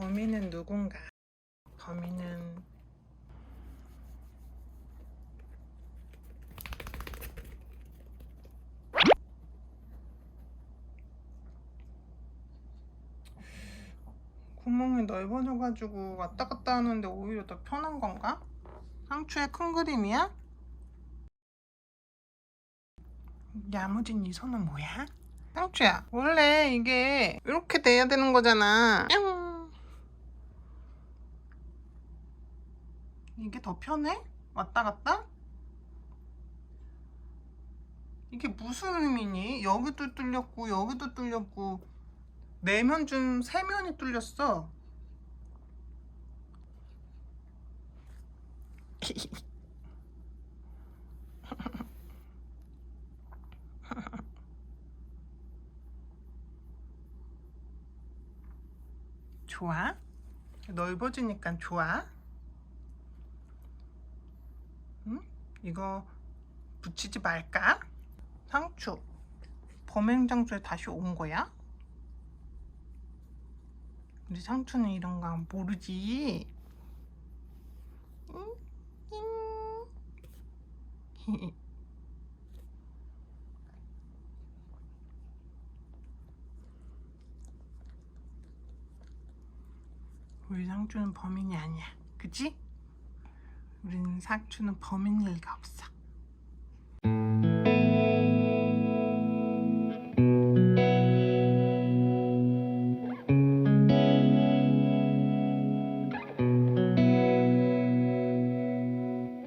범인은 누군가? 범인은 구멍이 넓어져가지고 왔다 갔다 하는데 오히려 더 편한 건가? 상추의 큰 그림이야? 야무진 이 손은 뭐야? 상추야 원래 이게 이렇게 돼야 되는 거잖아 뿅. 이게 더 편해? 왔다 갔다? 이게 무슨 의미니? 여기도 뚫렸고 여기도 뚫렸고 내면 중 세 면이 뚫렸어 좋아? 넓어지니까 좋아? 응? 이거 붙이지 말까? 상추 범행 장소에 다시 온 거야? 우리 상추는 이런 거 모르지? 우리 상추는 범인이 아니야. 그치? 우리는 상추는 범인일 리가 없어.